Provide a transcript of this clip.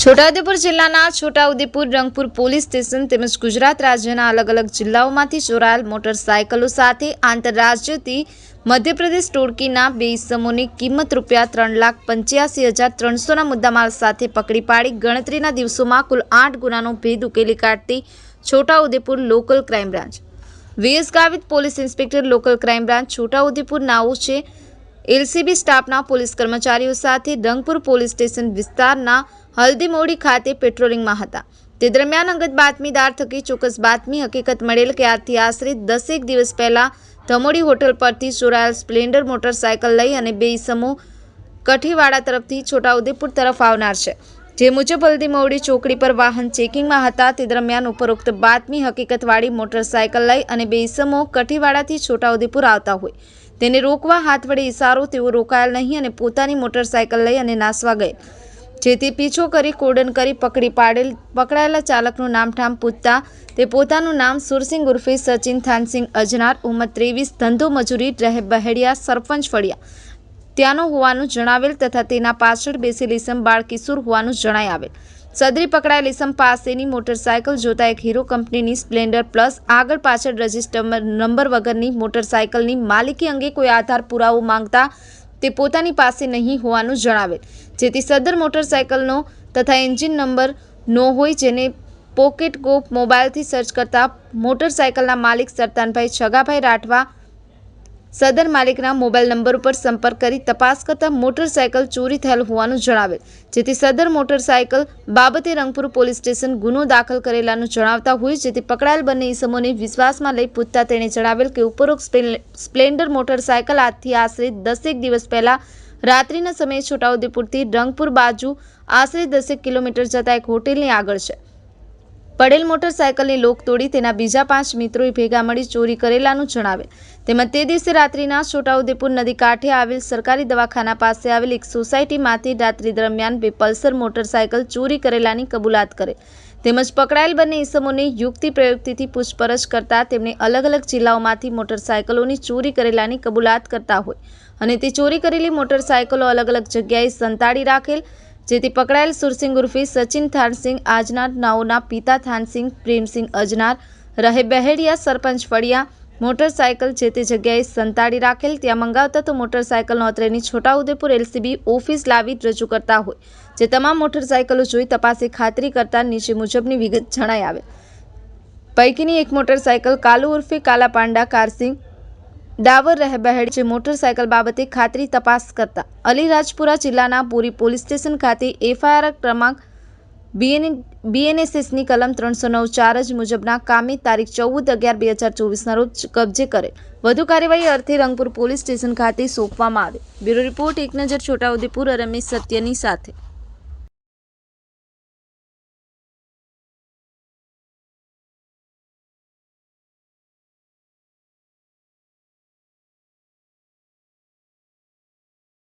છોટાઉદેપુર જિલ્લાના Chhota Udepur Rangpur police station તેમજ ગુજરાત રાજ્યના અલગ અલગ જિલ્લાઓમાંથી ચોરાયેલ મોટરસાયકલો સાથે આંતરરાજ્યથી મધ્યપ્રદેશ ટોળકીના બે ઇસમોની કિંમત રૂપિયા ત્રણ લાખ પંચ્યાસી હજાર ત્રણસોના મુદ્દામાલ સાથે પકડી પાડી ગણતરીના દિવસોમાં કુલ આઠ ગુનાનો ભેદ ઉકેલી કાઢતી Chhota Udepur local crime branch. VS Gavit police inspector local crime branch Chhota Udepur નાઓ છે. એલસીબી સ્ટાફના પોલીસ કર્મચારીઓ સાથે રંગપુર પોલીસ સ્ટેશન વિસ્તારના હલ્દીમોડી ખાતે પેટ્રોલિંગમાં હતા. તે દરમિયાન અંગત બાતમીદાર થકી ચોક્કસ બાતમી હકીકત મળેલ કે આજથી આશરે દસેક દિવસ પહેલા ધમોડી હોટલ પરથી ચોરાયેલ સ્પ્લેન્ડર મોટરસાયકલ લઈ અને બે સમૂહ કઠીવાડા તરફથી છોટાઉદેપુર તરફ આવનાર છે. જે મુજબ હલ્દીમોડી ચોકડી પર વાહન ચેકિંગમાં હતા. તે દરમિયાન ઉપરોક્ત બાતમી હકીકતવાળી મોટરસાયકલ લઈ અને બે ઇસમો કઠીવાડાથી છોટાઉદેપુર આવતા હોય. તેને રોકવા હાથ વડે ઇશારો, તેઓ રોકાયેલ નહીં અને પોતાની મોટરસાયકલ લઈ અને નાસવા ગયેલ જેથી પીછો કરી કોડન કરી પકડી પાડેલ પકડાયેલા ચાલકનું નામઠામ પૂછતા તે પોતાનું નામ સુરસિંગ ઉર્ફે સચિન થાનસિંગ અજનાર, ઉંમર ત્રેવીસ, ધંધો મજૂરી, રહે બહેડિયા, સરપંચ ફળિયા. ત્યાંનો હોવાનું જણાવેલ તથા તેના પાછળ બેસેલ બાળ કિશોર હોવાનું જણાઈ આવેલ. સદરી પકડાયેલ ઇસમ પાસેની મોટરસાયકલ જોતા એક હીરો કંપનીની સ્પ્લેન્ડર પ્લસ આગળ પાછળ રજિસ્ટર નંબર વગરની મોટરસાયકલની માલિકી અંગે કોઈ આધાર પુરાવો માંગતા તે પોતાની પાસે નહીં હોવાનું જણાવેલ જેથી સદર મોટરસાયકલનો તથા એન્જિન નંબર નો હોય જેને પોકેટ ગોપ મોબાઈલથી સર્ચ કરતા મોટરસાયકલના માલિક સરતાનભાઈ છગાભાઈ રાઠવા સદર માલિકના મોબાઈલ નંબર ઉપર સંપર્ક કરી તપાસ કરતા મોટરસાયકલ ચોરી થયેલ હોવાનું જણાવેલ જેથી સદર મોટરસાયકલ બાબતે રંગપુર પોલીસ સ્ટેશન ગુનો દાખલ કરેલાનું જણાવતા હોય, જેથી પકડાયેલ બંને ઇસમોને વિશ્વાસમાં લઈ પૂછતા તેણે જણાવેલ કે ઉપરોક્ત સ્પ્લે- સ્પ્લેન્ડર મોટરસાયકલ આજથી આશરે દસેક દિવસ પહેલા રાત્રિના સમયે છોટાઉદેપુરથી રંગપુર બાજુ આશરે દસેક કિલોમીટર જતા એક હોટેલની આગળ છે. પડેલ મોટરસાયકલની લોક તોડી તેના બીજા પાંચ મિત્રોએ ભેગા મળી ચોરી કરેલાનું જણાવેલ. તેમજ તે દિવસે રાત્રિના છોટાઉદેપુર નદી કાંઠે આવેલ સરકારી દવાખાના પાસે આવેલ એક સોસાયટીમાંથી રાત્રિ દરમિયાન બે પલ્સર મોટરસાયકલ ચોરી કરેલાની કબૂલાત કરે. તેમજ પકડાયેલ બંને ઇસમોને યુક્તિ પ્રયુક્તિથી પૂછપરછ કરતા તેમણે અલગ અલગ જિલ્લાઓમાંથી મોટરસાયકલોની ચોરી કરેલાની કબૂલાત કરતા હોય. અને તે ચોરી કરેલી મોટરસાયકલો અલગ અલગ જગ્યાએ સંતાડી રાખેલ જેથી પકડાયેલ સુરસિંગ ઉર્ફી સચિન થાનસિંહ, આજનાર નાઓના પિતા થાનસિંગ પ્રેમસિંગ અજનાર, રહે બહેડિયા, સરપંચ ફળિયા, મોટરસાયકલ જે તે જગ્યાએ સંતાડી રાખેલ, ત્યાં મંગાવતા તો મોટરસાયકલ નોતરેની છોટાઉદેપુર એલસીબી ઓફિસ લાવી રજૂ કરતા હોય. જે તમામ મોટરસાયકલો જોઈ તપાસે ખાતરી કરતા નીચે મુજબની વિગત જણાઈ આવે. પૈકીની એક મોટરસાયકલ કાલુ ઉર્ફે કાલા પાંડા કારસિંગ ડાવર રહેબહેડ જે મોટરસાયકલ બાબતે ખાતરી તપાસ કરતા. અલીરાજપુરા જિલ્લાના પુરી પોલીસ સ્ટેશન ખાતે એફઆઈઆર ક્રમાંક બીએન બીએનએસએસની કલમ ત્રણસો નવ ચાર જ મુજબના કામે તારીખ ચૌદ અગિયાર બે હજાર ચોવીસના રોજ કબજે કરે. વધુ કાર્યવાહી અર્થે રંગપુર પોલીસ સ્ટેશન ખાતે સોંપવામાં આવે. બ્યુરો રિપોર્ટ, એક નજર છોટાઉદેપુર, રમેશ સત્યની સાથે.